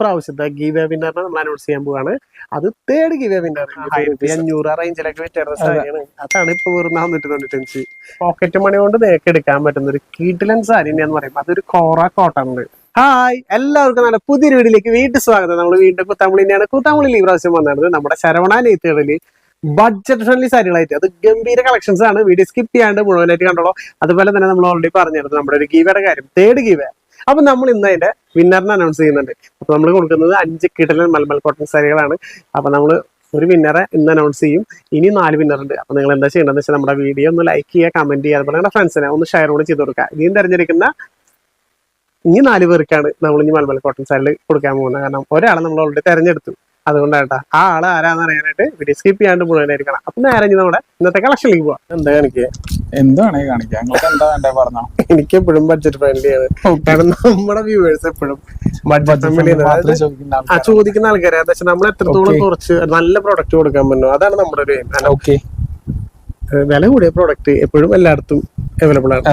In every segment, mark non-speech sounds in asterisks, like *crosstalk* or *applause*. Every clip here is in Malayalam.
ഇപ്രാവശ്യത്തെ ഗീവേ വിന്നറിനെ നമ്മൾ അനൗൺസ് ചെയ്യാൻ പോവാണ്. അത് തേർഡ് ഗീവേ വിന്നർ ആയിരത്തി അഞ്ഞൂറ് റേഞ്ചിലൊക്കെ വിറ്റുന്ന സാരിയാണ് അതാണ് ഇപ്പൊ വെറും നാനൂറ്റി തൊണ്ണൂറ്റഞ്ച് പോക്കറ്റ് മണി കൊണ്ട് നേക്ക് എടുക്കാൻ പറ്റുന്ന ഒരു കീട്ടിലൻ സാരി എന്ന് പറയുമ്പോൾ അതൊരു കോറ കോട്ടൺ ഹായ് എല്ലാവർക്കും നല്ല പുതിയൊരു വീട്ടിലേക്ക് വീണ്ടും സ്വാഗതം. നമ്മൾ വീണ്ടും കുത്താമ്പളിനെയാണ് കുത്താമ്പളിയിൽ ഈ പ്രാവശ്യം വന്നത് നമ്മുടെ ശരവണ നെയ്ത്തുകളിൽ ബഡ്ജറ്റ് ഫ്രണ്ട്ലി സാരികളായിട്ട്. അത് ഗംഭീര കളക്ഷൻസ് ആണ്. വീഡിയോ സ്കിപ്പ് ചെയ്യാണ്ട് മുഴുവനായിട്ട് കണ്ടോളൂ. അതുപോലെ തന്നെ നമ്മൾ ഓൾറെഡി പറഞ്ഞിരുന്നു നമ്മുടെ ഒരു ഗീവയുടെ കാര്യം. തേർഡ് ഗീവ അപ്പൊ നമ്മൾ ഇന്ന് അതിന്റെ വിന്നറിനെ അനൗൺസ് ചെയ്യുന്നുണ്ട്. അപ്പൊ നമ്മൾ കൊടുക്കുന്നത് അഞ്ച് കിടലൻ മൽമൽ കോട്ടൺ സാരികളാണ്. അപ്പൊ നമ്മൾ ഒരു വിന്നറെ ഇന്ന് അനൗൺസ് ചെയ്യും. ഇനി നാല് വിന്നർ ഉണ്ട്. അപ്പൊ നിങ്ങൾ എന്താ ചെയ്യേണ്ടതെന്ന് വെച്ചാൽ നമ്മുടെ വീഡിയോ ഒന്ന് ലൈക്ക് ചെയ്യുക കമന്റ് ചെയ്യുക അതുപോലെ നിങ്ങളുടെ ഫ്രണ്ട്സിനെ ഒന്ന് ഷെയർ കൂടെ ചെയ്ത് കൊടുക്കുക. ഇനിയും തിരഞ്ഞെടുക്കുന്ന ഇനി നാല് പേർക്കാണ് നമ്മൾ ഇനി മലമൽ കോട്ടൺ സാരിൽ കൊടുക്കാൻ പോകുന്നത്. കാരണം ഒരാളെ നമ്മൾ ഓൾറെഡി തെരഞ്ഞെടുത്തു. അതുകൊണ്ടാണ് ആ ആൾ ആരാന്ന് അറിയാനായിട്ട് വീഡിയോ സ്കിപ്പ് ചെയ്യാണ്ട് മുഴുവനായിരിക്കണം അപ്പൊ നേരെ ഇനി നമ്മുടെ ഇന്നത്തെ കളക്ഷനിലേക്ക് പോവാം. എന്താ കാണിക്കുക എന്ത് വേണേ കാണിക്കാം എന്താ വേണ്ടേ പറഞ്ഞോ? എനിക്ക് എപ്പോഴും ബഡ്ജറ്റ് ഫ്രണ്ട്ലി ആണ് കാരണം നമ്മുടെ വ്യൂവേഴ്സ് എപ്പോഴും ബഡ്ജറ്റ് ഫ്രണ്ട്ലി ആ ചോദിക്കുന്ന ആൾക്കാരെ. പക്ഷെ നമ്മൾ എത്രത്തോളം കുറച്ച് നല്ല പ്രൊഡക്റ്റ് കൊടുക്കാൻ പറ്റും അതാണ് നമ്മുടെ ഒരു. ഓക്കെ വില കൂടിയ പ്രൊഡക്റ്റ് എപ്പോഴും എല്ലായിടത്തും അവൈലബിൾ ആണ്.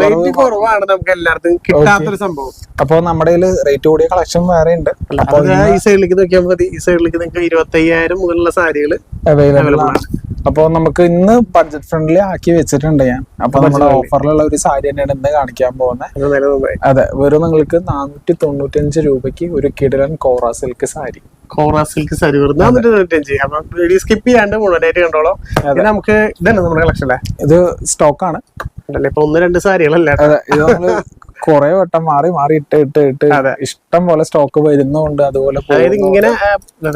കുറവ്. കുറവാണ് നമുക്ക് എല്ലായിടത്തും കിട്ടാത്തൊരു സംഭവം. അപ്പൊ നമ്മുടെ റേറ്റ് കൂടിയ കളക്ഷൻ വേറെ ഉണ്ട്. ഈ സൈഡിലേക്ക് നോക്കിയാൽ മതി. ഈ സൈഡിലേക്ക് നിങ്ങൾക്ക് ഇരുപത്തി അയ്യായിരം മുതലുള്ള സാരികൾ അവൈലബിൾ ആണ്. അപ്പൊ നമുക്ക് ഇന്ന് ബഡ്ജറ്റ് ഫ്രണ്ട്ലി ആക്കി വെച്ചിട്ടുണ്ട് ഞാൻ. അപ്പൊ നമ്മുടെ ഓഫറിലുള്ള ഒരു സാരി തന്നെയാണ് ഇന്ന് കാണിക്കാൻ പോകുന്നത് അതെ വെറും നിങ്ങൾക്ക് നാനൂറ്റി തൊണ്ണൂറ്റഞ്ച് രൂപയ്ക്ക് ഒരു കിടിലൻ കോറ സിൽക്ക് സാരി. കോറ സിൽക്ക് സാരി വരുന്നത് എന്നിട്ട് റിട്ടേൺ ചെയ്യാം. വീഡിയോ സ്കിപ്പ് ചെയ്യാണ്ട് മുഴുവനായിട്ട് കണ്ടോളാം. ഇത് നമുക്ക് ഇതന്നെ നമ്മുടെ കളക്ഷൻ അല്ലേ ഇത് സ്റ്റോക്കാണ് ആണ്. ഇപ്പൊ ഒന്ന് രണ്ട് സാരികളല്ലേ കുറെ വട്ടം മാറി മാറി ഇട്ട് ഇട്ട് ഇട്ട് അതെ. ഇഷ്ടം പോലെ സ്റ്റോക്ക് വരുന്നുണ്ട് അതുപോലെ ഇങ്ങനെ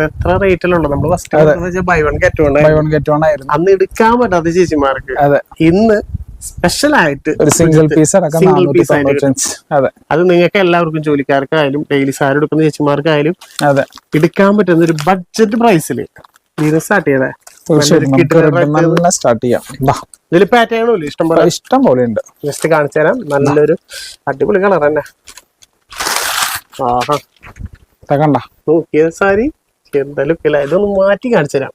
എത്ര റേറ്റിലുള്ളൂ നമ്മൾ first buy one get one buy one get one ആയിരുന്നു. അന്ന് എടുക്കാൻ പറ്റാത്ത ചേച്ചിമാർക്ക് അതെ. ഇന്ന് സ്പെഷ്യൽ ആയിട്ട് ഒരു സിംഗിൾ പീസ് സിംഗിൾ പീസ് ആയിട്ട് അതെ. അത് നിങ്ങൾക്ക് എല്ലാവർക്കും ജോലിക്കാർക്കായാലും ഡെയിലി സാരി എടുക്കുന്ന ചേച്ചിമാർക്കായാലും അതെ. എടുക്കാൻ പറ്റുന്ന ഒരു ബഡ്ജറ്റ് പ്രൈസിൽ ഇത് സ്റ്റാർട്ട് ചെയ്തേ. തന്നെ സ്റ്റാർട്ട് ചെയ്യാം. ഇതിൽ പാറ്റേണും ഇഷ്ടം പോലെ? ഇഷ്ടം പോലെ ഉണ്ട്. ജസ്റ്റ് കാണിച്ചു തരാം. നല്ലൊരു അടിപൊളി കളർ തന്നെ. ആഹാ. കണ്ട. നോക്കിയ സാരി. എന്തായാലും ഇതൊന്ന് മാറ്റി കാണിച്ചു തരാം.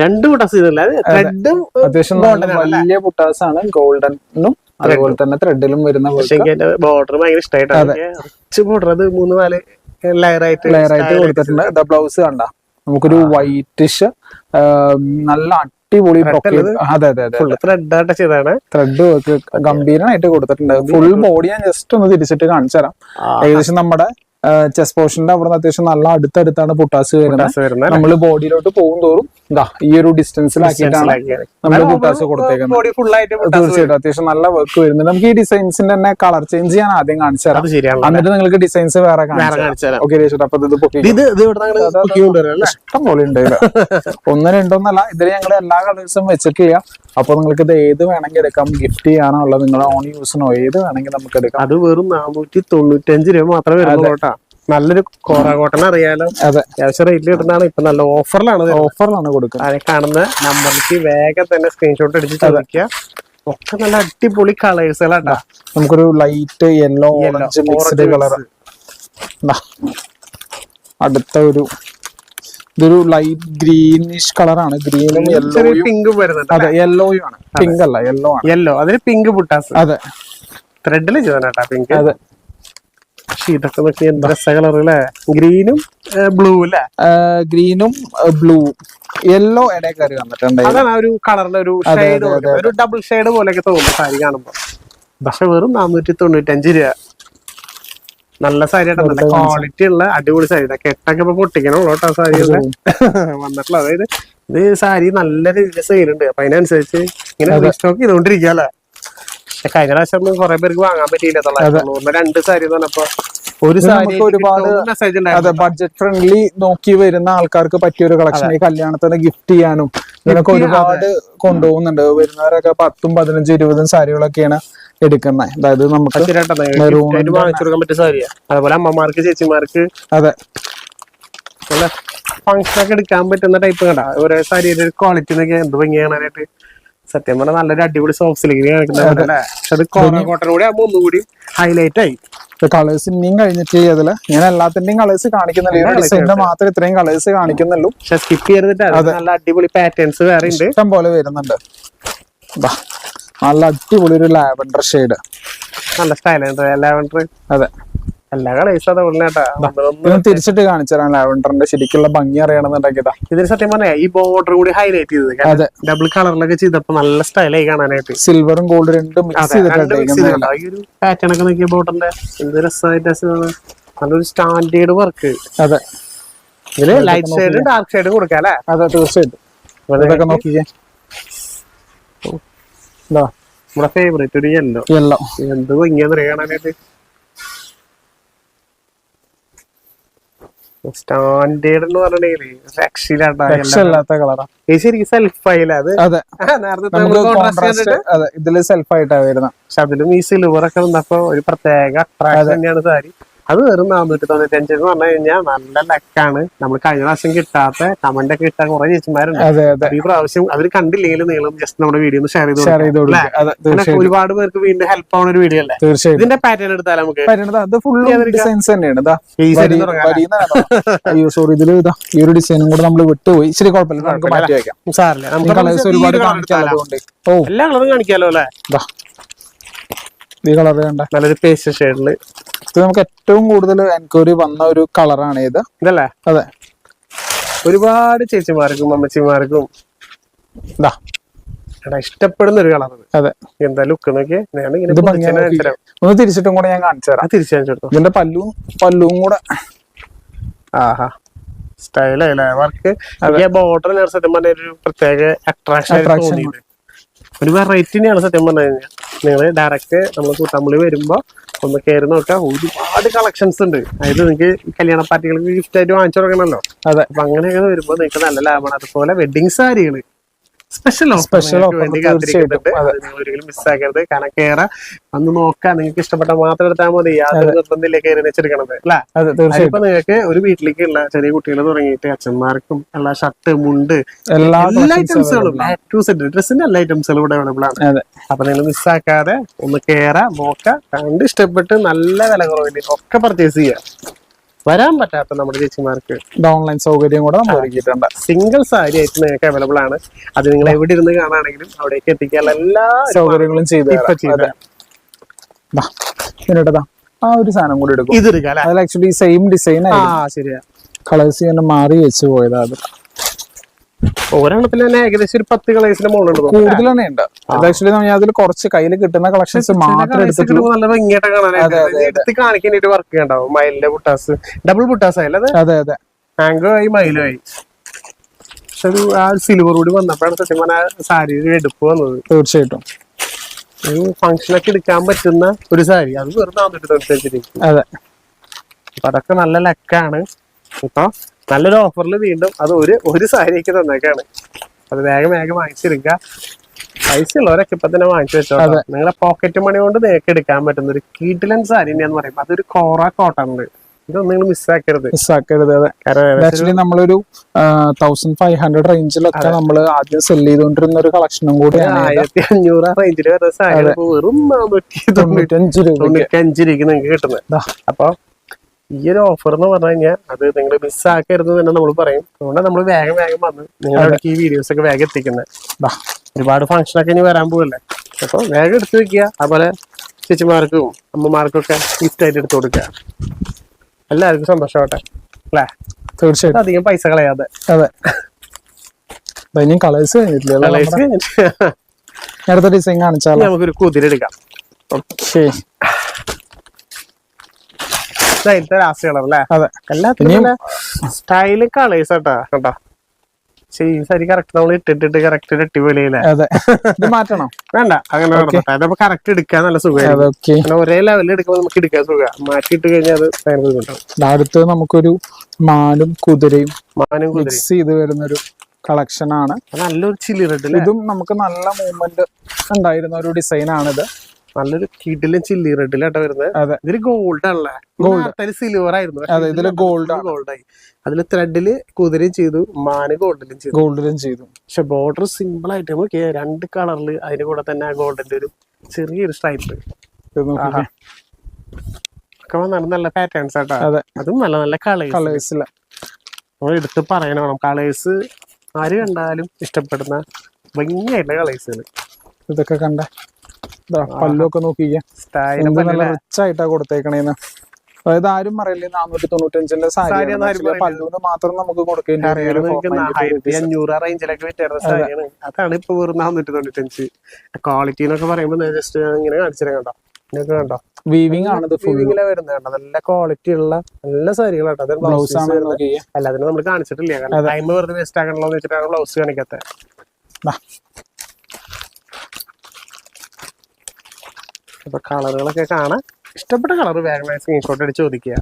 രണ്ട് ഇതല്ല ത്രെഡും അത്യാവശ്യം വലിയ പുട്ടാസ് ആണ് ഗോൾഡനും അതുപോലെ തന്നെ ത്രെഡിലും വരുന്ന ബോർഡർ ഭയങ്കര ഇഷ്ടമായിട്ടാണ് ബോർഡർ അത് മൂന്ന് നാല് ലെയറായിട്ട് ലെയറായിട്ട് കൊടുത്തിട്ടുണ്ട്. ബ്ലൗസ് കണ്ട? നമുക്കൊരു വൈറ്റിഷ് നല്ല അടിപൊളി അതെ അതെ അതെ ത്രെഡ് ചെയ്താണ് ത്രെഡ് ഗംഭീരമായിട്ട് കൊടുത്തിട്ടുണ്ട്. ഫുൾ ബോഡി ഞാൻ ജസ്റ്റ് ഒന്ന് തിരിച്ചിട്ട് കാണിച്ചു തരാം ഏകദേശം നമ്മുടെ ചെസ് പോർഷന്റെ അവിടെ നിന്ന് അത്യാവശ്യം നല്ല അടുത്തടുത്താണ് പൊട്ടാസ് വരുന്നത്. വരുന്ന നമ്മൾ ബോഡിയിലോട്ട് പോകും തോറും ഇതാ ഈ ഒരു ഡിസ്റ്റൻസിലാക്കിയിട്ടാണ് നമ്മൾ പൊട്ടാസ് കൊടുത്തേക്കുന്നത്. തീർച്ചയായിട്ടും അത്യാവശ്യം നല്ല വർക്ക് വരുന്നുണ്ട്. നമുക്ക് ഈ ഡിസൈൻസിന്റെ തന്നെ കളർ ചേഞ്ച് ചെയ്യാൻ ആദ്യം കാണിച്ചു തരാം. എന്നിട്ട് നിങ്ങൾക്ക് ഡിസൈൻസ് വേറെ ഓക്കെ അപ്പൊ ഇത് ഇഷ്ടം പോലെ ഉണ്ട്. *laughs* ഒന്ന് രണ്ടോന്നല്ല ഇതിൽ ഞങ്ങൾ എല്ലാ കളേഴ്സും വെച്ചിട്ടില്ല. അപ്പൊ നിങ്ങൾക്ക് ഇത് ഏത് വേണമെങ്കിൽ എടുക്കാം? ഗിഫ്റ്റ് ചെയ്യാനോ ഉള്ളത് നിങ്ങളുടെ ഓൺ യൂസിനോ ഏത് വേണമെങ്കിൽ നമുക്ക് എടുക്കാം? അത് വെറും നാനൂറ്റി തൊണ്ണൂറ്റഞ്ച് രൂപ മാത്രമേ വരുന്നുള്ളൂ നല്ലൊരു കോറ കോട്ടൺ അറിയാലോ. അതെ. അത്യാവശ്യം റേറ്റിൽ കിട്ടുന്നതാണ്. ഇപ്പൊ നല്ല ഓഫറിലാണ്. ഓഫറിലാണ് കൊടുക്കുന്നത്. അതിനെ കാണുന്ന നമ്പറിലേക്ക് വേഗം തന്നെ സ്ക്രീൻഷോട്ട് അടിച്ച് ചോദിക്കുക. ഒക്കെ നല്ല അടിപൊളി കളേഴ്സുകളാണ്ടാ നമുക്കൊരു light yellow orange mixed colour അടുത്ത ഒരു ഇതൊരു ലൈറ്റ് ഗ്രീനിഷ് കളറാണ് ഗ്രീനും യെല്ലോയും പിങ്കും വരുന്നത് അതെ യെല്ലോയും ആണ്. പിങ്ക് അല്ല യെല്ലോ ആണ്. യെല്ലോ അതിന് പിങ്ക് പുട്ടാസ് അതെ. ത്രെഡിൽ ചെയ്തോട്ടാ പിങ്ക് അതെ. പക്ഷെ ഇതൊക്കെ നോക്കി എന്ത് കളർ അല്ലേ ഗ്രീനും ബ്ലൂ അല്ലേ ഗ്രീനും ബ്ലൂ യെല്ലോ ഇടയിൽ കയറി വന്നിട്ടുണ്ട് അതാണ് ആ ഒരു കളറിന്റെ ഒരു ഷെയ്ഡ് ഒരു ഡബിൾ ഷെയ്ഡ് പോലെയൊക്കെ തോന്നുന്നു സാരി കാണുമ്പോ. പക്ഷെ വെറും നാനൂറ്റി തൊണ്ണൂറ്റഞ്ച് രൂപ. നല്ല സാരി ആട്ടോ നല്ല ക്വാളിറ്റി ഉള്ള അടിപൊളി സാരി. കെട്ടൊക്കെ ഇപ്പൊ പൊട്ടിക്കണുള്ളൂ കേട്ടോ സാരികളുടെ *laughs* വന്നിട്ടുള്ള അതായത് ഇത് സാരി നല്ല രീതിയിൽ സെയിലുണ്ട് അപ്പൊ അതിനനുസരിച്ച് ഇങ്ങനെ റീസ്റ്റോക്ക് ചെയ്തോണ്ടിരിക്കാല്ലേ കഴിഞ്ഞ പ്രാവശ്യം കുറെ പേർക്ക് വാങ്ങാൻ പറ്റിയില്ല തൊള്ളായിരത്തി രണ്ട് സാരി എന്ന് പറഞ്ഞപ്പോ ഒരു സാരി ഒരുപാട് ബഡ്ജറ്റ് ഫ്രണ്ട്ലി നോക്കി വരുന്ന ആൾക്കാർക്ക് പറ്റിയ ഒരു കളക്ഷൻ ഈ കല്യാണത്തിന് ഗിഫ്റ്റ് ചെയ്യാനും ഇതിനൊക്കെ ഒരുപാട് കൊണ്ടുപോകുന്നുണ്ട്. വരുന്നവരൊക്കെ പത്തും പതിനഞ്ചും ഇരുപതും സാരികളൊക്കെയാണ് എടുക്കുന്നത്. അതായത് നമുക്ക് Maroon ആയിട്ട് വാങ്ങിച്ചു കൊടുക്കാൻ പറ്റിയ സാരിയാ. അതുപോലെ അമ്മമാർക്ക് ചേച്ചിമാർക്ക് അതെ. ഫങ്ഷൻ ഒക്കെ എടുക്കാൻ പറ്റുന്ന ടൈപ്പ് കണ്ട. ഓരോ സാരിയുടെ ക്വാളിറ്റി എന്നൊക്കെ എന്ത് ഭംഗി കാണാനായിട്ട് സത്യം പറഞ്ഞാൽ നല്ലൊരു അടിപൊളി സോഫ്റ്റ് സിലിംഗ് പക്ഷെ അത് കോട്ടൺ കൂടി ആകുമ്പോൾ ഒന്നുകൂടി ഹൈലൈറ്റ് ആയി. കളേഴ്സ് ഇനിയും കഴിഞ്ഞിട്ട് അതിൽ ഞാൻ എല്ലാത്തിന്റെയും കളേഴ്സ് കാണിക്കുന്നില്ല ഈ ഒരു ഡിസൈനിന്റെ മാത്രം ഇത്രയും കളേഴ്സ് കാണിക്കുന്നുള്ളൂ. പക്ഷെ സ്കിപ്പ് ചെയ്തിട്ട് നല്ല അടിപൊളി പാറ്റേൺസ് വേറെ ഉണ്ട്. ഇഷ്ടം പോലെ വരുന്നുണ്ട്. നല്ല അടിപൊളി ഒരു ലാവൻഡർ ഷെയ്ഡ് നല്ല സ്റ്റൈലാണ് ലാവൻഡർ. അതെ. എല്ലാ കളേഴ്സും കേട്ടാ തിരിച്ചിട്ട് കാണിച്ചു തരാം ലാവൻഡറിന്റെ ശരിക്കുള്ള ഭംഗി അറിയണമെന്നുണ്ടാക്കിയതാ ഇതിന് സത്യം പറഞ്ഞാ ഈ ബോർഡർ കൂടി ഹൈലൈറ്റ് ചെയ്തത്. ഡബിൾ കളറിലൊക്കെ ചെയ്തപ്പോ നല്ല സ്റ്റൈലായി കാണാനായിട്ട്. സിൽവറും ഗോൾഡ് രണ്ടും മിക്സ് ചെയ്തിട്ടുണ്ട്. ഈ ഒരു പാറ്റേൺ ഒക്കെ നോക്കിയ ബോർഡറിന്റെ എന്ത് രസമായിട്ട് നല്ലൊരു സ്റ്റാൻഡേർഡ് വർക്ക് അതെ. ഇതിൽ ലൈറ്റ് ഷെയ്ഡ് ഡാർക്ക് ഷെയ്ഡ് കൊടുക്കാം അല്ലേ? അതെ തീർച്ചയായിട്ടും. ഇതൊക്കെ നോക്കിക്കേ. നമ്മുടെ ഫേവറേറ്റ് ഒരു യെല്ലോ യെല്ലോ എന്ത് ഭംഗിയാന്ന് കാണാനായിട്ട്. സ്റ്റാൻഡേർഡ് എന്ന് പറഞ്ഞിട്ടുണ്ടെങ്കിൽ സെൽഫ് അത്? അതെ. ഇതിൽ സെൽഫ് വരുന്നത് പക്ഷെ അതിലും ഈ സിൽവർ ഒക്കെ വന്നപ്പോ ഒരു പ്രത്യേക അട്രാക്ഷൻ തന്നെയാണ് സാരി. അത് വെറും നാനൂറ്റി തൊണ്ണൂറ്റഞ്ച് എന്ന് പറഞ്ഞു കഴിഞ്ഞാൽ നല്ല ലക്കാണ്. നമ്മൾ കഴിഞ്ഞ പ്രാവശ്യം കിട്ടാത്ത കമന്റ് ഒക്കെ കിട്ടാൻ കുറെ ചേച്ചിമാരുണ്ട്. ഈ പ്രാവശ്യം അവർ കണ്ടില്ലെങ്കിലും നിങ്ങളും ജസ്റ്റ് നമ്മുടെ വീഡിയോ ഒന്ന് ഷെയർ ചെയ്ത് തീർച്ചയായിട്ടും. ഒരുപാട് പേർക്ക് വീണ്ടും ഹെൽപ്പ് ആവുന്ന ഒരു വീഡിയോ അല്ലേ? തീർച്ചയായും ഇതിന്റെ പാറ്റേൺ എടുത്താൽ നമുക്ക് അത് ഫുൾ ഡിസൈൻസ് തന്നെയാണ്. അയ്യോ സോറി ഇതിൽ ഇതാ ഈ ഒരു ഡിസൈനും കൂടെ നമ്മൾ വിട്ടുപോയി. ശരി കുഴപ്പമില്ല. നമുക്ക് മാറ്റി വെക്കാം സാറില്ല നമുക്ക് കളേഴ്സ് ഒരുപാട് എടുത്താലോ? ഓ. എല്ലാ കളറും കാണിക്കാലോ അല്ലേ? ഈ കളർ കണ്ട നല്ലൊരു പേസ്റ്റ് ഷെയ്ഡിൽ ഇത് നമുക്ക് ഏറ്റവും കൂടുതൽ എൻക്വയറി വന്ന ഒരു കളറാണ് ഇത്. ഇതല്ലേ? അതെ. ഒരുപാട് ചേച്ചിമാർക്കും അമ്മച്ചിമാർക്കും ഇതാ എടാ ഇഷ്ടപ്പെടുന്ന ഒരു കളർ അതെ. എന്താ ലുക്ക് നോക്കിയേ? ഞാൻ ഇങ്ങനെ ഒന്ന് തിരിച്ചിട്ടും കൂടെ ഞാൻ കാണിച്ചു തരാം. തിരിച്ചു കാണിച്ചെടുത്തു ഇതിന്റെ പല്ലും പല്ലും കൂടെ. ആഹാ. സ്റ്റൈലായില്ലേ വർക്ക് ബോർഡർ ഞാൻ സത്യം പറഞ്ഞ ഒരു പ്രത്യേക അട്രാക്ഷൻ. തോന്നിയത്. ഒരു വെറൈറ്റി തന്നെയാണ് സത്യം പറഞ്ഞു കഴിഞ്ഞാൽ നിങ്ങൾ ഡയറക്റ്റ് നമ്മൾ കൂട്ടാമ്പള്ളി വരുമ്പോ ഒന്ന് കയറി നോക്കാം ഒരുപാട് കളക്ഷൻസ് ഉണ്ട്. അതായത് നിങ്ങൾക്ക് കല്യാണ പാർട്ടികൾക്ക് ഗിഫ്റ്റ് ആയിട്ട് വാങ്ങിച്ചു തുടങ്ങണല്ലോ അതെ. അപ്പൊ അങ്ങനെയൊക്കെ വരുമ്പോ നിങ്ങൾക്ക് നല്ല ലാഭമാണ്. അതുപോലെ വെഡിങ് സാരികൾ. സ്പെഷ്യൽ സ്പെഷ്യൽ വേണ്ടി. കാത്തിരിക്കുന്നുണ്ട്. ഒരിക്കലും മിസ്സാക്കരുത് കാരണം കയറ അന്ന് നോക്കാം. നിങ്ങൾക്ക് ഇഷ്ടപ്പെട്ട മാത്രം എടുത്താൽ മതി. യാതൊരു നിർബന്ധമില്ല കയറി വെച്ചെടുക്കണത്. അല്ലേ? അതിപ്പോ നിങ്ങൾക്ക് ഒരു വീട്ടിലേക്കുള്ള ചെറിയ കുട്ടികൾ തുടങ്ങിയിട്ട് അച്ഛന്മാർക്കും എല്ലാ ഷർട്ട് മുണ്ട് എല്ലാ ഐറ്റംസുകളും ടു സെറ്റ് ഡ്രസ്സിന്റെ എല്ലാ ഐറ്റംസുകളും ഇവിടെ അവൈലബിൾ ആണ്. അപ്പൊ നിങ്ങൾ മിസ്സാക്കാതെ ഒന്ന് കേറാ നോക്കാം കണ്ട് ഇഷ്ടപ്പെട്ട് നല്ല വില കുറവിൽ ഒക്കെ പർച്ചേസ് ചെയ്യാം. വരാൻ പറ്റാത്ത നമ്മുടെ ചേച്ചിമാർക്ക് ഓൺലൈൻ സൗകര്യം കൂടെ നമ്മൾ ഒരുക്കിയിട്ടുണ്ട്. സിംഗിൾ സാരി ആയിട്ട് നിങ്ങൾക്ക് അവൈലബിൾ ആണ്. അത് നിങ്ങൾ എവിടെ ഇരുന്ന് കാണാണെങ്കിലും അവിടേക്ക് എത്തിക്കാനുള്ള എല്ലാ സൗകര്യങ്ങളും ചെയ്തു ആ ഒരു സാധനം കൂടി എടുക്കും. ഇതൊരു അതിൽ ആക്ച്വലി സെയിം ഡിസൈൻ ആ ശരിയാ. കളേഴ്സ് ഇങ്ങനെ മാറി വെച്ച് പോയതാ അത്. ഒരെണ്ണത്തിൽ തന്നെ ഏകദേശം ഒരു പത്ത് കളേഴ്സിന്റെ മുകളിലുണ്ട് തോന്നുന്നു. കൂടുതൽ തന്നെ ഉണ്ട്. അത് ആക്ച്വലി ഞാൻ അതിൽ കുറച്ച് കയ്യിൽ കിട്ടുന്ന കളക്ഷൻസ് മാത്രം എടുത്തിട്ടുള്ളൂ. നല്ല ഭംഗിയായിട്ട് കാണാനായിട്ട് എടുത്ത് കാണിക്കാനായിട്ട് വർക്ക് ഉണ്ടാവും മയിലിന്റെ ബുട്ടാസ്. ഡബിൾ ബുട്ടാസ് ആയല്ലേ അതെ? അതെ മാംഗോ ആയി മയിലും ആയി. പക്ഷെ ഒരു ആ സിൽവർ കൂടി വന്നപ്പോഴാണ് സത്യം പറഞ്ഞാൽ സാരി എടുപ്പ് വന്നത്. തീർച്ചയായിട്ടും. ഒരു ഫംഗ്ഷനൊക്കെ എടുക്കാൻ പറ്റുന്ന ഒരു സാരി. അത് വെറുതെ അതെ. അപ്പൊ അതൊക്കെ നല്ല ലക്കാണ് ഇപ്പൊ നല്ലൊരു ഓഫറിൽ വീണ്ടും അത് ഒരു ഒരു സാരിക്ക് തന്നേക്കാണ്. അത് വേഗം വേഗം വാങ്ങിച്ചെടുക്കുക പൈസ ഉള്ളവരൊക്കെ ഇപ്പൊ തന്നെ വാങ്ങിച്ചു വെച്ചോ നിങ്ങളെ പോക്കറ്റ് മണി കൊണ്ട് നിങ്ങൾക്ക് എടുക്കാൻ പറ്റുന്ന ഒരു കീട്ടിലൻ സാരി എന്ന് പറയുമ്പോൾ അതൊരു കോറ കോട്ടൺ ഉണ്ട് ഇതൊന്നും നിങ്ങൾ മിസ്സാക്കരുത് മിസ്സാക്കരുത് ആക്ച്വലി നമ്മളൊരു തൗസൻഡ് ഫൈവ് ഹൺഡ്രഡ് റേഞ്ചിലൊക്കെ നമ്മൾ ആദ്യം സെൽ ചെയ്തുകൊണ്ടിരുന്ന ഒരു കളക്ഷനും കൂടിയാണ്. ആയിരത്തി അഞ്ഞൂറ് റേഞ്ചിൽ വരുന്ന സാരി വെറും നാനൂറ്റി തൊണ്ണൂറ്റി തൊണ്ണൂറ്റഞ്ച് രൂപ തൊണ്ണൂറ്റി അഞ്ച് രൂപയ്ക്ക് നിങ്ങൾക്ക് കിട്ടുന്നത്. അപ്പൊ ഈ ഒരു ഓഫർ എന്ന് പറഞ്ഞു കഴിഞ്ഞാൽ അത് നിങ്ങൾ മിസ്സാക്കരുത് തന്നെ നമ്മൾ പറയും. അതുകൊണ്ട് നമ്മൾ വേഗം വേഗം വന്ന് നിങ്ങളുടെ ഈ വീഡിയോസ് ഒക്കെ വേഗം എത്തിക്കുന്നത് ബാ ഒരുപാട് ഫംഗ്ഷൻ ഒക്കെ ഇനി വരാൻ പോകല്ലേ അപ്പൊ വേഗം എടുത്തു വെക്കുക. അതുപോലെ ചേച്ചിമാർക്കും അമ്മമാർക്കും ഒക്കെ ഗിഫ്റ്റ് ആയിട്ട് എടുത്തു കൊടുക്കുക. എല്ലാവർക്കും സന്തോഷമാവട്ടെ. അല്ലേ? തീർച്ചയായിട്ടും. അധികം പൈസ കളയാതെ. അതെ. ഇനിയും കളേഴ്സ് അടുത്ത ഡിസൈൻ കാണിച്ചാൽ നമുക്കൊരു കുതിര എടുക്കാം. ഓക്കെ ഇതായിട്ട് ലാസ്റ്റ് കളർ അല്ലേ? അതെ. എല്ലാത്തിനും സ്റ്റൈൽ കളേഴ്സ് കേട്ടാ കേട്ടോ ശരി കറക്റ്റ് നമ്മൾ ഇട്ടിട്ടിട്ട് കറക്റ്റ് അടിപൊളിയില്ലേ അതെ. ഇത് *laughs* മാറ്റണം? വേണ്ട അങ്ങനെ അതപ്പോ കറക്റ്റ് എടുക്കാൻ നല്ല സുഖമാണ് ഒരേ ലെവലിൽ എടുക്കുമ്പോൾ നമുക്ക് എടുക്കാൻ സുഖം മാറ്റിയിട്ട് കഴിഞ്ഞാൽ അത് ഭയങ്കര അടുത്ത് നമുക്കൊരു മാനും കുതിരയും മാനും മിക്സ് ചെയ്ത് വരുന്നൊരു കളക്ഷൻ ആണ്. നല്ലൊരു ചില്ലി റെഡ് ഇതും നമുക്ക് നല്ല മൂവ്മെന്റ് ഉണ്ടായിരുന്ന ഒരു ഡിസൈൻ ആണിത്. നല്ലൊരു കിടിലും ചില്ലി റെഡിലാട്ടോ വരുന്നത്. ഇതൊരു ഗോൾഡ് ആണല്ലേ? ഗോൾഡ് സിൽവർ ആയിരുന്നു. അതെ, ഇതിൽ. ഗോൾഡ് ഗോൾഡായി അതിൽ ത്രെഡിൽ കുതിരയും ചെയ്തു മാന് ഗോൾഡിലും ചെയ്തു. ഗോൾഡിലും ചെയ്തു. പക്ഷെ ബോർഡർ സിമ്പിൾ ആയിട്ട് നമുക്ക് രണ്ട് കളറിൽ അതിന്റെ കൂടെ തന്നെ ഗോൾഡിന്റെ ഒരു ചെറിയൊരു സ്ട്രൈപ്പ്. ഒക്കെ വന്നാണ് നല്ല പാറ്റേൺസ് ആട്ടോ. അതെ. നല്ല നല്ല കളേഴ്സ് നമ്മൾ എടുത്ത് പറയണം വേണം. കളേഴ്സ് ആര് കണ്ടാലും ഇഷ്ടപ്പെടുന്ന ഭംഗിയായിട്ടുള്ള കളേഴ്സുകൾ ഇതൊക്കെ കണ്ട. പല്ലൊക്കെ നോക്കിക്കേ. നല്ല റിച്ച് ആയിട്ടാ കൊടുത്തേക്കണേന്ന്. അതായത് ആരും പറയില്ല നാനൂറ്റി തൊണ്ണൂറ്റഞ്ചിന്റെ സാരി. പല്ലുവിന് മാത്രം നമുക്ക് കൊടുക്കേണ്ടി വരും. അറിയാലോ ഒരു നിങ്ങൾക്ക് 490 ആയിരത്തി rupees. അഞ്ഞൂറ് ആ റേഞ്ചിലൊക്കെ വിറ്റുന്ന സാരിയാണ്. അതാണ് ഇപ്പൊ വെറും നാനൂറ്റി തൊണ്ണൂറ്റഞ്ച് ക്വാളിറ്റി എന്നൊക്കെ പറയുമ്പോൾ ജസ്റ്റ് ഇങ്ങനെ കാണിച്ചു കണ്ടോ? ഇതൊക്കെ കണ്ടോ വീവിംഗ് ആണ് ഫുള്ളിങ്ങനെ വരുന്നത് കണ്ടോ നല്ല ക്വാളിറ്റി ഉള്ള നല്ല സാരികളാട്ടോ അത് ബ്ലൗസ് ബ്ലൗസ് ആണ് അല്ല അതിന് നമ്മൾ കാണിച്ചിട്ടില്ല. കാരണം ടൈം വെറുതെ വേസ്റ്റ് ആക്കണല്ലോ എന്ന് വെച്ചിട്ടാണ് ബ്ലൗസ് കാണിക്കാത്തത് അപ്പൊ കളറുകളൊക്കെ കാണാൻ ഇഷ്ടപ്പെട്ട കളർ വേഗം സ്ക്രീൻഷോട്ട് അടിച്ച് ചോദിക്കുക.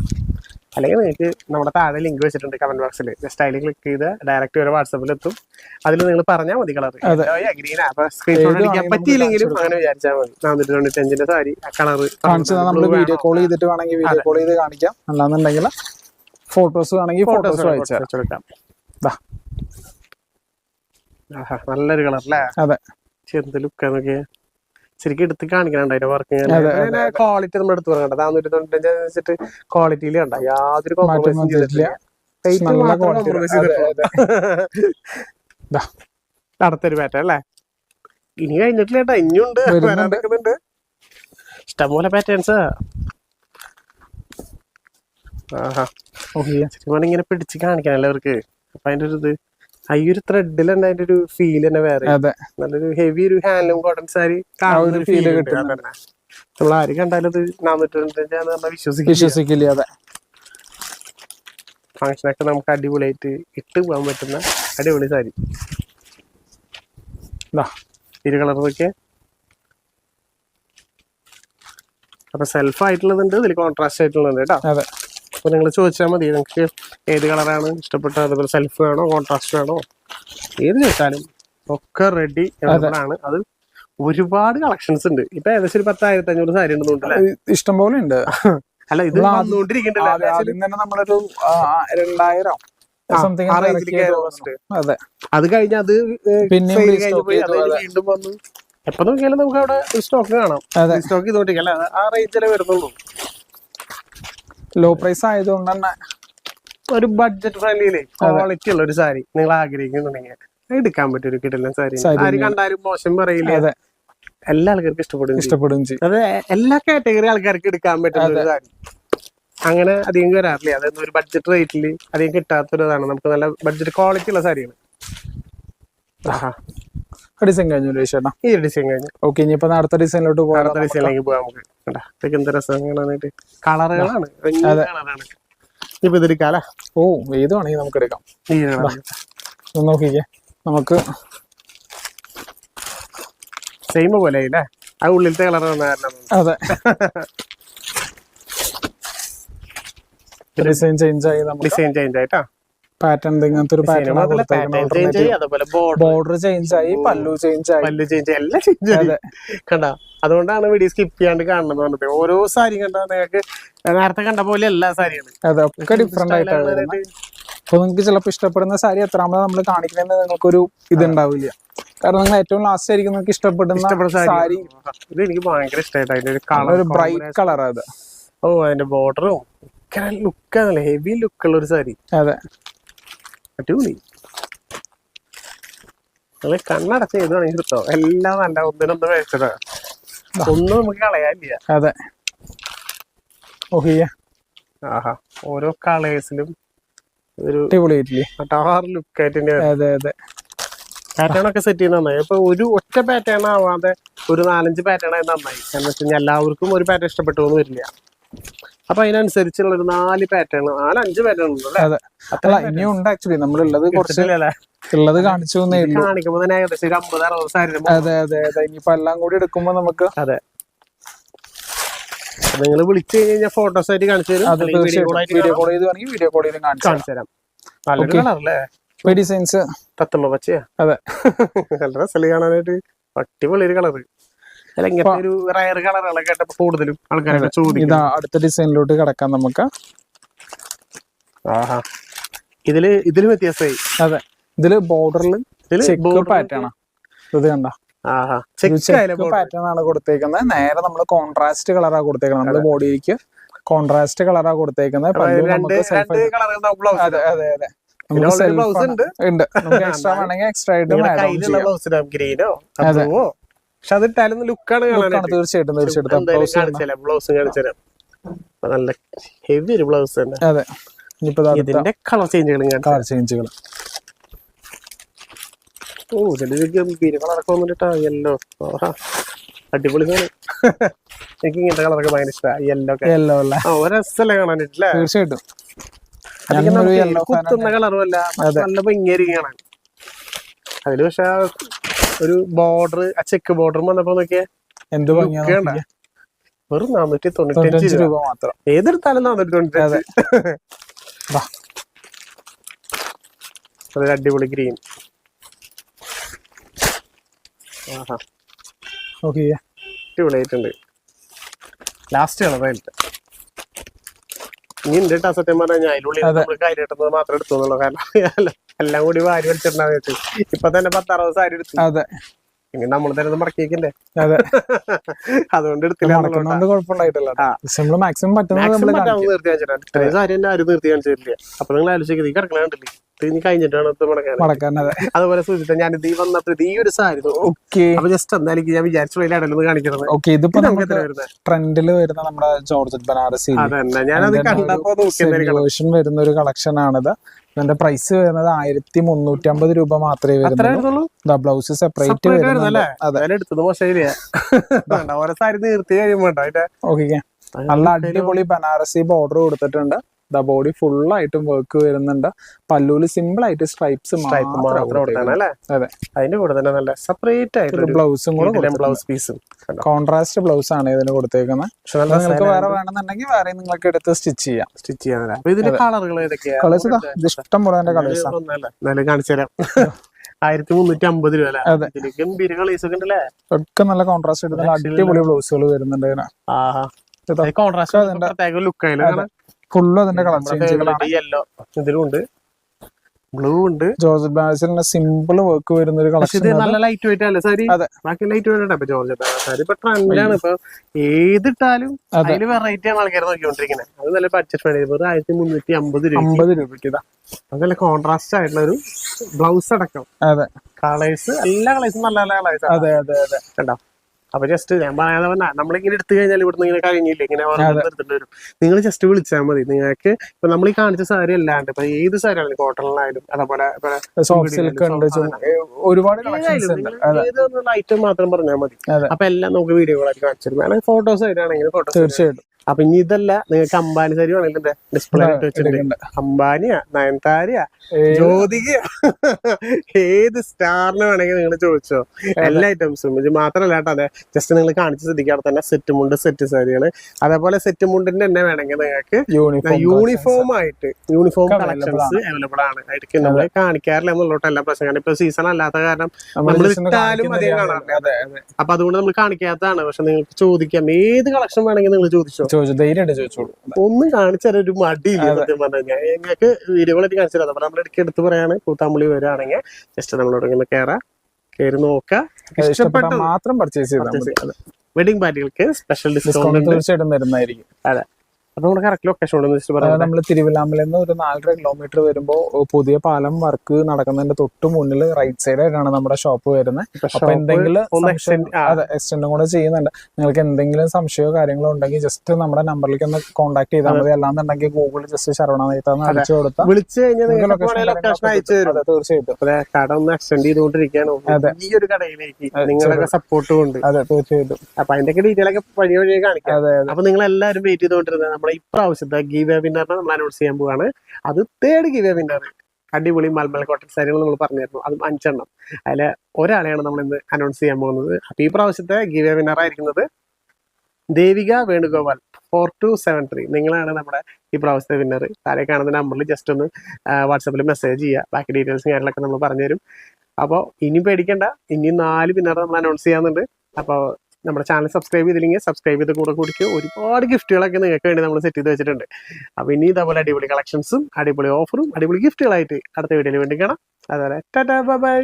അല്ലെങ്കിൽ നിങ്ങൾക്ക് നമ്മുടെ താഴെ ലിങ്ക് വെച്ചിട്ടുണ്ട് കമന്റ് ബോക്സിൽ ജസ്റ്റ് അതിൽ ക്ലിക്ക് ചെയ്ത് ഡയറക്റ്റ് വരെ വാട്സപ്പിൽ എത്തും. അതിൽ നിങ്ങൾ പറഞ്ഞാൽ മതി കളർ ഗ്രീൻ അപ്പൊ സ്ക്രീൻഷോട്ട് ഏത് അടിക്കാൻ വേണമെങ്കിലും പറ്റിയില്ലെങ്കിലും അങ്ങനെ വിചാരിച്ചാൽ മതി. നാനൂറ്റി തൊണ്ണൂറ്റഞ്ചിന്റെ സാരി ആ കളർ നമ്മൾ വീഡിയോ കോൾ ചെയ്തിട്ട് വേണമെങ്കിൽ വീഡിയോ കോൾ ചെയ്ത് കാണിക്കാം. അല്ലാന്നുണ്ടെങ്കിൽ ഫോട്ടോസ് വേണമെങ്കിൽ ഫോട്ടോസ് അയച്ചു തരാം കൊടുക്കാം. നല്ലൊരു കളർ അല്ലേ അതെ. ചെറുത് ലുക്ക് നോക്കിയ ശരിക്കും എടുത്ത് കാണിക്കണുണ്ട് അതിന്റെ വർക്ക് അതെ, ക്വാളിറ്റി നമ്മൾ എടുത്ത് പറയണ്ട നാനൂറ്റി തൊണ്ണൂറ്റഞ്ച് വെച്ചിട്ട് ക്വാളിറ്റിയിൽ കണ്ട? യാതൊരു കോംപ്രമൈസും ചെയ്തിട്ടില്ല. *laughs* അടുത്തൊരു പാറ്റ അല്ലേ? ഇനി കഴിഞ്ഞിട്ടില്ല കേട്ടോ. ഇനിയുണ്ട്. വരാൻ ഇഷ്ടംപോലെ പാറ്റേൺസ് ആഹാ. ഇങ്ങനെ പിടിച്ച് കാണിക്കാനല്ലേ അവർക്ക് അപ്പൊ അതിന്റെ ഒരു ഇത് ആ ഈ ഒരു ത്രെഡിൽ തന്നെ അതിന്റെ ഒരു ഫീൽ തന്നെ വേറെ. നല്ലൊരു ഹെവി ഒരു ഹാൻഡ്ലൂം കോട്ടൺ സാരി കാണുന്ന ഫീൽ കിട്ടുന്നുണ്ട്. നമ്മൾ ആര് കണ്ടാലും ഇത് നാനൂറ്റി വിശ്വസിക്കില്ല. വിശ്വസിക്കില്ല അതെ. ഫംഗ്ഷനൊക്കെ നമുക്ക് അടിപൊളിയായിട്ട് ഇട്ട് പോകാൻ പറ്റുന്ന അടിപൊളി സാരി. ഇരു കളർ നോക്കിയേ. അപ്പൊ സെൽഫ് ആയിട്ടുള്ളതുണ്ട് ഇതിൽ കോൺട്രാസ്റ്റ് ആയിട്ടുള്ളതുണ്ട് കേട്ടോ. അതെ അപ്പൊ നിങ്ങൾ ചോദിച്ചാൽ മതി. നിങ്ങൾക്ക് ഏത് കളറാണ് ഇഷ്ടപ്പെട്ട അതുപോലെ സെൽഫ് വേണോ കോൺട്രാസ്റ്റ് വേണോ? ഏത് ചോദിച്ചാലും ഒക്കെ റെഡി ആണ്. അത് ഒരുപാട് കളക്ഷൻസ് ഉണ്ട്. ഇപ്പൊ ഏകദേശം ഒരു പത്തായിരത്തി അഞ്ഞൂറ് സാരി ഇഷ്ടം പോലെ ഉണ്ട്. *laughs* അല്ല ഇത് വന്നുകൊണ്ടിരിക്കണ്ടല്ലോ നമ്മളൊരു രണ്ടായിരം. അതെ. അത് കഴിഞ്ഞ അത് കഴിഞ്ഞ് വീണ്ടും വന്നു എപ്പൊ നോക്കിയാലും നമുക്ക് അവിടെ സ്റ്റോക്ക് കാണാം. സ്റ്റോക്ക് ചെയ്തോണ്ടിരിക്കും അല്ല? ആ റേറ്റിലേ വരുന്നുള്ളൂ. ലോ പ്രൈസ് ആയതുകൊണ്ട് തന്നെ ഒരു ബഡ്ജറ്റ് ഫ്രണ്ട്ലി ക്വാളിറ്റി ഉള്ള ഒരു സാരി നിങ്ങൾ ആഗ്രഹിക്കുന്നുണ്ടെങ്കിൽ എടുക്കാൻ പറ്റിയ ഒരു കിട്ടില്ല സാരി. സാരി ആര് കണ്ടാലും മോശം പറയില്ല? അതെ. എല്ലാ ആൾക്കാർക്കും ഇഷ്ടപ്പെടും ഇഷ്ടപ്പെടും അതെ അത് എല്ലാ കാറ്റഗറി ആൾക്കാർക്ക് എടുക്കാൻ പറ്റുന്ന ഒരു സാരി. അങ്ങനെ അധികം വരാറില്ല. അതായത് ഒരു ബഡ്ജറ്റ് റേറ്റിൽ അധികം കിട്ടാത്തൊരിതാണ്. നമുക്ക് നല്ല ബഡ്ജറ്റ് ക്വാളിറ്റി ഉള്ള സാരിയാണ് ആഹാ. ഡിസൈൻ കഴിഞ്ഞു ചേട്ടാ? ഈ ഡിസൈൻ കഴിഞ്ഞു. ഓക്കെ ഇനിയിപ്പോ അടുത്ത ഡിസൈനിലോട്ട് പോകാം. അടുത്ത ഡിസൈനിലേക്ക് പോകാം നമുക്ക്. ഇതൊക്കെ എന്ത് രസം കാണാനായിട്ട്. കളറുകളാണ് കളറാണ് ഇപ്പൊ ഇതെടുക്കാല ഓ ഏത് വേണമെങ്കിൽ നമുക്ക് എടുക്കാം. നോക്കിക്കേ. നമുക്ക് സെയിം പോലെ അല്ലേ ആ ഉള്ളിലത്തെ കളർ വന്ന കാരണം. അതെ. *laughs* ഡിസൈൻ ചേഞ്ച് ആയി ഡിസൈൻ ചേഞ്ച് ആയിട്ടാ. പാറ്റേൺ ഇങ്ങനത്തെ ഒരു പാറ്റേൺ ബോർഡർ ചേഞ്ച് ആയി പല്ലു ചേഞ്ച് ആയി. പല്ലു ചേഞ്ച് എല്ലാം ചേഞ്ച് ആയി. അതെ. കണ്ട? അതുകൊണ്ടാണ് വീഡിയോ സ്കിപ്പ് ചെയ്യാണ്ട് കാണുന്നത് പറഞ്ഞത്. ഓരോ സാരി കണ്ടാ നിങ്ങൾക്ക് നേരത്തെ കണ്ട പോലെ എല്ലാ സാരിയാണ്. അതെ ഒക്കെ ഡിഫറെന്റ് ആയിട്ടാണ് അപ്പൊ നിങ്ങൾക്ക് ചിലപ്പോൾ ഇഷ്ടപ്പെടുന്ന സാരി എത്രാമത് നമ്മൾ കാണിക്കണമെന്ന് നിങ്ങൾക്കൊരു ഇതുണ്ടാവില്ല. കാരണം നിങ്ങൾ ഏറ്റവും ലാസ്റ്റ് ആയിരിക്കും നിങ്ങൾക്ക് ഇഷ്ടപ്പെടുന്ന സാരി. ഇത് എനിക്ക് ഭയങ്കര ഇഷ്ടമായിട്ട് ഒരു ബ്രൈറ്റ് കളർ അത്. ഓ അതിന്റെ ബോർഡറും ലുക്കാണല്ലേ ഹെവി ലുക്കുള്ള ഒരു സാരി. അതെ. അടിപൊളി. നിങ്ങൾ കണ്ണടച്ച് ചെയ്ത് വേണമെങ്കിൽ എടുത്തോ? എല്ലാം നല്ല ഒന്നിനൊന്നും മേടിച്ചതാ ഒന്നും നമുക്ക് കളയാനില്ല. അതെ. ആഹാ. ഓരോ കളേഴ്സിലും ഒരു ടാർ ലുക്ക് ആയിട്ട് അതെ അതെ. പാറ്റേൺ ഒക്കെ സെറ്റ് ചെയ്യുന്ന നന്നായി. ഇപ്പൊ ഒരു ഒറ്റ പാറ്റേൺ ആവാതെ ഒരു നാലഞ്ച് പാറ്റേൺ ആയി നന്നായി. കാരണം വെച്ച് കഴിഞ്ഞാൽ എല്ലാവർക്കും ഒരു പാറ്റേൺ ഇഷ്ടപ്പെട്ടു എന്ന് വരില്ല. അപ്പൊ അതിനനുസരിച്ചുള്ള ഒരു നാല് പാറ്റേൺ നാലഞ്ച് പാറ്റേൺ അതെ. അല്ല ഇനിയും ഉണ്ട് ആക്ച്വലി നമ്മളുള്ളത് കുറച്ച് ഉള്ളത് കാണിച്ചു തന്നേ ഉള്ളൂ. കാണിക്കുമ്പോ തന്നെ ഏകദേശം ഒരു അമ്പത് അറുപത് സാരി അതെ അതെ അതെ. ഇനിയിപ്പോ എല്ലാം കൂടി എടുക്കുമ്പോ നമുക്ക് അതെ. നിങ്ങൾ വിളിച്ചു കഴിഞ്ഞാൽ ഫോട്ടോസ് ആയിട്ട് കാണിച്ചു തരും. വീഡിയോ കോൾ ആയിട്ട് വീഡിയോ കോൾ ചെയ്ത് വേണമെങ്കിൽ വീഡിയോ കോൾ ചെയ്ത് കാണിച്ചു കാണിച്ചു തരാം. നല്ലൊരു കളറല്ലേ ഡിസൈൻസ് തത്തമ്മ പച്ചയാ. അതെ. *laughs* നല്ല രസൽ കാണാനായിട്ട്. അടിപൊളി ഒരു കളറ് അല്ല ഇങ്ങനത്തെ ഒരു റയർ കളറുകളൊക്കെ കൂടുതലും ആൾക്കാരൊക്കെ ചോദിക്കും. ഇതാ അടുത്ത ഡിസൈനിലോട്ട് കിടക്കാം നമുക്ക്. ആഹാ. ഇതിൽ ഇതിൽ വ്യത്യാസമായി. അതെ. ഇതിൽ ബോർഡറിൽ ചെക്ക് ഇത് കണ്ട? ചെക്ക് ചെക്ക് പാറ്റേൺ ആണ് കൊടുത്തേക്കുന്നത്. നേരെ നമ്മൾ കോൺട്രാസ്റ്റ് കളറാ കൊടുത്തേക്കുന്നത്. നമ്മുടെ ബോഡിക്ക് കോൺട്രാസ്റ്റ് കളറാ കൊടുത്തേക്കുന്നത്. ബ്ലൗസ് അതെ അതെ അതെ. സെൽഫ് ഉണ്ട്. നമുക്ക് എക്സ്ട്രാ വേണമെങ്കിൽ എക്സ്ട്രാ ആയിട്ട് ബ്ലൗസ് ഗ്രീനോ അബ്ലുവോ പക്ഷെ അത് ഇട്ടാലും ലുക്കാണ് കാണാൻ കാണാനായിട്ട്. തീർച്ചയായിട്ടും തീർച്ചയായിട്ടും. ബ്ലൗസ് കാണിച്ചുതരാം നല്ല ഹെവി ഒരു ബ്ലൗസ് തന്നെ. അതെ. ഇതിന്റെ കളർ ചേഞ്ചുകളും കളർ ചേഞ്ചുകൾ ഓ ഇതിന്റെ ഗംഭീര കളറൊക്കെ വന്നിട്ടാ യെല്ലോ അടിപൊളി എനിക്ക് ഇങ്ങനത്തെ കളറൊക്കെ ഭയങ്കര ഇഷ്ടമാണ് യെല്ലോ യെല്ലോ അല്ല? ഒരസല്ലേ കാണാനിട്ടില്ല തീർച്ചയായിട്ടും. കുത്തുന്ന കളറും അല്ല. നല്ല ഭംഗിയായിരിക്കും കാണാൻ. അതിൽ പക്ഷെ ഒരു ബോർഡർ ആ ചെക്ക് ബോർഡർ വന്നപ്പോ നോക്കിയേ എന്ത് ഭംഗിയാണ് വെറും നാനൂറ്റി തൊണ്ണൂറ്റഞ്ച് രൂപ. മാത്രം. ഏതെടുത്താലും നാനൂറ്റി തൊണ്ണൂറ്റഞ്ച്. അതൊരു അടിപൊളി ഗ്രീൻ അടിപൊളിയായിട്ടുണ്ട്. ലാസ്റ്റ് ഇനി ഉണ്ട് കേട്ടോ സത്യം പറഞ്ഞാൽ അതിനുള്ളിൽ നമ്മൾ കാര്യമായിട്ടുന്നത് മാത്രം എടുത്തോന്നുള്ളൂ. കാരണം എല്ലാം- കൂടി വാരി വലിച്ചിട്ടുണ്ടാവും ഇപ്പൊ തന്നെ പത്തറുപത് സാരി എടുത്തു. അതെ. ഇനി നമ്മൾ തന്നെ മടക്കിയേക്കണ്ടേ അതെ. അതുകൊണ്ട് എടുത്തില്ല മാക്സിമം കാണിച്ചിട്ടാണ് സാരി തന്നെ ആരും നിർത്തി കാണിച്ചിട്ടില്ല. അപ്പൊ നിങ്ങൾ ആലോചിക്കുന്നത് ഈ കിടക്കണ കണ്ടില്ലേ? ഇനി കഴിഞ്ഞിട്ടാണ് മടക്കാൻ അതുപോലെ സൂചിത്ത ഞാൻ ഇത് ഈ വന്നപ്പോ ഈ ഒരു സാരി. ഓക്കെ. അപ്പൊ ജസ്റ്റ് എന്തായാലും ഞാൻ വിചാരിച്ചു ഇടയിലൊന്ന് കാണിക്കുന്നത്. ഓക്കെ ഇതിപ്പോ ട്രെൻഡിൽ വരുന്ന? നമ്മുടെ ജോർജ് ബനാറസി അതന്നെ. ഞാനത് കണ്ടപ്പോ വരുന്ന ഒരു കളക്ഷൻ ആണിത്. ഇതിന്റെ പ്രൈസ് വരുന്നത് ആയിരത്തി മുന്നൂറ്റി അമ്പത് രൂപ മാത്രമേ വരുന്നുള്ളൂ. ബ്ലൗസ് സെപ്പറേറ്റ് വരുന്നത് വരുന്നുണ്ട്. നല്ല അടിപൊളി ബനാറസി ബോർഡർ കൊടുത്തിട്ടുണ്ട്. ദ ബോഡി ഫുൾ ആയിട്ടും വർക്ക് വരുന്നുണ്ട്. പല്ലൂൽ സിമ്പിൾ ആയിട്ട് സ്ട്രൈപ്സ് അതെ. അതിന്റെ കൂടെ തന്നെ നല്ല സെപ്പറേറ്റ് ആയിട്ട് ബ്ലൗസും കൂടെ ബ്ലൗസ് പീസും കോൺട്രാസ്റ്റ് ബ്ലൗസ് ആണ് ഇതിന് കൊടുത്തേക്കുന്നത് നിങ്ങൾക്ക് വേറെ വേണമെന്നുണ്ടെങ്കിൽ വേറെ നിങ്ങൾക്ക് എടുത്ത് സ്റ്റിച്ച് ചെയ്യാം. സ്റ്റിച്ച് ചെയ്യാൻ ഇതിന്റെ കളറുകൾ ഏതൊക്കെയാ? കളേഴ്സ് ഇതാ. ഇഷ്ടം പോലെ തന്നെ കാണിച്ചു തരാം. ആയിരത്തി മുന്നൂറ്റി അമ്പത് രൂപ അല്ലേ ഗംഭീര കളേഴ്സ് ഒക്കെ ഉണ്ടല്ലേ? ഒക്കെ നല്ല കോൺട്രാസ്റ്റ് അടിപൊളി ബ്ലൗസുകൾ വരുന്നുണ്ട് കോൺട്രാസ്റ്റ് പ്രത്യേക ലുക്ക് ആയാലും ഫുള്ള് അതിന്റെ കളർ ചേഞ്ചുകളാണ്. യെല്ലോ ഇതിലും ഉണ്ട്. ബ്ലൂ ഉണ്ട്. ജോർജ് ബാസിലിന്റെ സിമ്പിൾ വർക്ക് വരുന്ന ഒരു കളക്ഷൻ നല്ല ലൈറ്റ് വെയിറ്റ് അല്ലേ സാരി. ബാക്കി ലൈറ്റ് വെയിറ്റ് ഇപ്പൊ ജോർജ് സാരി ഇപ്പൊ ട്രെൻഡിലാണ് ഇപ്പൊ ഏതിട്ടാലും അതെ. അതിൽ വെറൈറ്റി ആണ് ആൾക്കാർ നോക്കിക്കൊണ്ടിരിക്കുന്നത് അത് നല്ല ബഡ്ജറ്റ് ഫ്രണ്ട്ലി വെറും ആയിരത്തി മുന്നൂറ്റി അമ്പത് രൂപ അമ്പത് രൂപയ്ക്ക് ഇതാ നല്ല കോൺട്രാസ്റ്റ് ആയിട്ടുള്ള ഒരു ബ്ലൗസ് അടക്കം. അതെ. കളേഴ്സ് എല്ലാ കളേഴ്സും നല്ല നല്ല കളേഴ്സ് അതെ അതെ അതെ. കണ്ടോ? അപ്പൊ ജസ്റ്റ് ഞാൻ പറയാതെ പറഞ്ഞ നമ്മളിങ്ങനെ എടുത്തു കഴിഞ്ഞാൽ ഇവിടുന്ന് ഇങ്ങനെ കഴിഞ്ഞില്ല ഇങ്ങനെ എടുത്തിട്ട് വരും. നിങ്ങൾ ജസ്റ്റ് വിളിച്ചാൽ മതി. നിങ്ങൾക്ക് ഇപ്പൊ നമ്മൾ ഈ കാണിച്ച സാരി അല്ലാണ്ട് ഇപ്പൊ ഏത് സാരി ആണെങ്കിലും കോട്ടണിലായാലും അതേപോലെ ഒരുപാട് ഐറ്റം മാത്രം പറഞ്ഞാൽ മതി. അപ്പൊ എല്ലാം നമുക്ക് വീഡിയോകളായിട്ട് കാണിച്ചു അല്ലെങ്കിൽ ഫോട്ടോസ് ആയിട്ടാണെങ്കിൽ ഫോട്ടോസ് തീർച്ചയായിട്ടും. അപ്പൊ ഇനി ഇതല്ല. നിങ്ങൾക്ക് അംബാനി സാരി വേണമെങ്കിൽ ഡിസ്പ്ലേ ഇട്ട് വെച്ചിട്ടുണ്ട്. അംബാനിയാ നയൻതാരയാ ജ്യോതിക *laughs* ഏത് സ്റ്റാറിന് വേണമെങ്കിൽ നിങ്ങൾ ചോദിച്ചോ. എല്ലാ ഐറ്റംസും ഇത് മാത്രമല്ല കേട്ടോ അതെ. ജസ്റ്റ് നിങ്ങൾ കാണിച്ച് ശ്രദ്ധിക്കാതെ തന്നെ സെറ്റ് മുണ്ട് സെറ്റ് സാരികൾ അതേപോലെ സെറ്റ് മുണ്ടിന്റെ തന്നെ വേണമെങ്കിൽ നിങ്ങൾക്ക് യൂണിഫോം ആയിട്ട് യൂണിഫോം കളക്ഷൻസ് അവൈലബിൾ ആണ്. ആയിരിക്കും. നമ്മൾ കാണിക്കാറില്ല എന്നുള്ളോട്ട് എല്ലാ പ്രശ്നം. കാരണം ഇപ്പൊ സീസൺ അല്ലാത്ത കാരണം നമ്മൾ ഇട്ടാലും അധികം കാണാറില്ല. അപ്പൊ അതുകൊണ്ട് നമ്മൾ കാണിക്കാത്തതാണ്. പക്ഷെ നിങ്ങൾക്ക് ചോദിക്കാം. ഏത് കളക്ഷൻ വേണമെങ്കിൽ നിങ്ങൾ ചോദിച്ചോ. ചോദിച്ചു ധൈര്യമായിട്ട് ചോദിച്ചോളൂ. ഒന്നും കാണിച്ചാൽ ഒരു മടിയില്ല സത്യം പറഞ്ഞു കഴിഞ്ഞാൽ ഞങ്ങൾക്ക് വീഡിയോകളായിട്ട് കാണിച്ചു തരാം. നമ്മൾ ഇടയ്ക്ക് എടുത്ത് പറയാണ് കൂത്താമ്പുള്ളി വരികയാണെങ്കിൽ ജസ്റ്റ് നമ്മളോട് ഇങ്ങനെ കയറാം കയറി നോക്കാം. ഇഷ്ടപ്പെട്ടാൽ ഇഷ്ടപ്പെട്ട മാത്രം പർച്ചേസ് ചെയ്താൽ മതി. വെഡിങ് പാർട്ടികൾക്ക് സ്പെഷ്യൽ ഡിസ്കൗണ്ട് തീർച്ചയായിട്ടും വരുന്നതായിരിക്കും അതെ. അപ്പൊ നമ്മുടെ കറക്റ്റ് ലൊക്കേഷൻ നമ്മൾ തിരുവില്ലാമലയിൽ നിന്ന് ഒരു നാലര കിലോമീറ്റർ വരുമ്പോൾ പുതിയ പാലം വർക്ക് നടക്കുന്നതിന്റെ തൊട്ട് മുന്നിൽ റൈറ്റ് സൈഡ് ആയിട്ടാണ് നമ്മുടെ ഷോപ്പ് വരുന്നത്. അപ്പൊ എന്തെങ്കിലും. അതെ എക്സ്റ്റൻഡും കൂടെ ചെയ്യുന്നുണ്ട്. നിങ്ങൾക്ക് എന്തെങ്കിലും സംശയമോ കാര്യങ്ങളോ ഉണ്ടെങ്കിൽ ജസ്റ്റ് നമ്മുടെ നമ്പറിലേക്ക് ഒന്ന് കോൺടാക്ട് ചെയ്താൽ മതി. അല്ലാന്നുണ്ടെങ്കിൽ ഗൂഗിളിൽ ജസ്റ്റ് ശരവണ നെയ്ത്താന്ന് അടിച്ചു കൊടുത്താൽ വിളിച്ചു കഴിഞ്ഞാൽ തീർച്ചയായിട്ടും. അതെ കട ഒന്ന് എക്സ്റ്റെൻഡ് ചെയ്തുകൊണ്ടിരിക്കുകയാണ്. അതെ. ഈ ഒരു കടയിലേക്ക് നിങ്ങളൊക്കെ സപ്പോർട്ട് കൊണ്ട് അതെ തീർച്ചയായിട്ടും. അപ്പൊ അതിന്റെ ഡീറ്റെയിൽ ഒക്കെ വഴി വഴിയെ കാണിക്കാം. അതെ അതെ. അപ്പൊ നിങ്ങൾ എല്ലാവരും വെയിറ്റ് ചെയ്തുകൊണ്ടിരുന്നത്. നമ്മുടെ ഇപ്രാവശ്യത്തെ ഗീവ വിന്നറിനെ നമ്മൾ അനൗൺസ് ചെയ്യാൻ പോവാണ്. അത് തേർഡ് ഗീവ വിന്നർ അടിപൊളി മൽമൽ കോട്ടൺ സാരികൾ നമ്മൾ പറഞ്ഞിരുന്നു. അതും അഞ്ചെണ്ണം. അതിൽ ഒരാളെയാണ് നമ്മൾ ഇന്ന് അനൗൺസ് ചെയ്യാൻ പോകുന്നത്. അപ്പൊ ഈ പ്രാവശ്യത്തെ ഗീവ വിന്നർ ആയിരിക്കുന്നത് Devika Venugopal four two seven three നിങ്ങളാണ് നമ്മുടെ ഈ പ്രാവശ്യത്തെ വിന്നർ താഴെ കാണുന്ന നമ്പറിൽ ജസ്റ്റ് ഒന്ന് വാട്സാപ്പിൽ മെസ്സേജ് ചെയ്യുക. ബാക്കി ഡീറ്റെയിൽസും കാര്യങ്ങളൊക്കെ നമ്മൾ പറഞ്ഞുതരും. അപ്പോൾ ഇനി പേടിക്കണ്ട. ഇനി നാല് വിന്നർ നമ്മൾ അനൗൺസ് ചെയ്യാറുണ്ട് അപ്പോൾ നമ്മുടെ ചാനൽ സബ്സ്ക്രൈബ് ചെയ്തില്ലെങ്കിൽ സബ്സ്ക്രൈബ് ചെയ്ത് കൂടെ കൂടിക്ക്. ഒരുപാട് ഗിഫ്റ്റുകളൊക്കെ നിങ്ങൾക്ക് വേണ്ടി നമ്മൾ സെറ്റ് ചെയ്ത് വെച്ചിട്ടുണ്ട്. അപ്പോൾ ഇനി ഇതേപോലെ അടിപൊളി കളക്ഷൻസും അടിപൊളി ഓഫറും അടിപൊളി ഗിഫ്റ്റുകളായിട്ട് അടുത്ത വീഡിയോയിൽ വേണ്ടി കാണാം. അതുപോലെ ടാറ്റാ ബൈ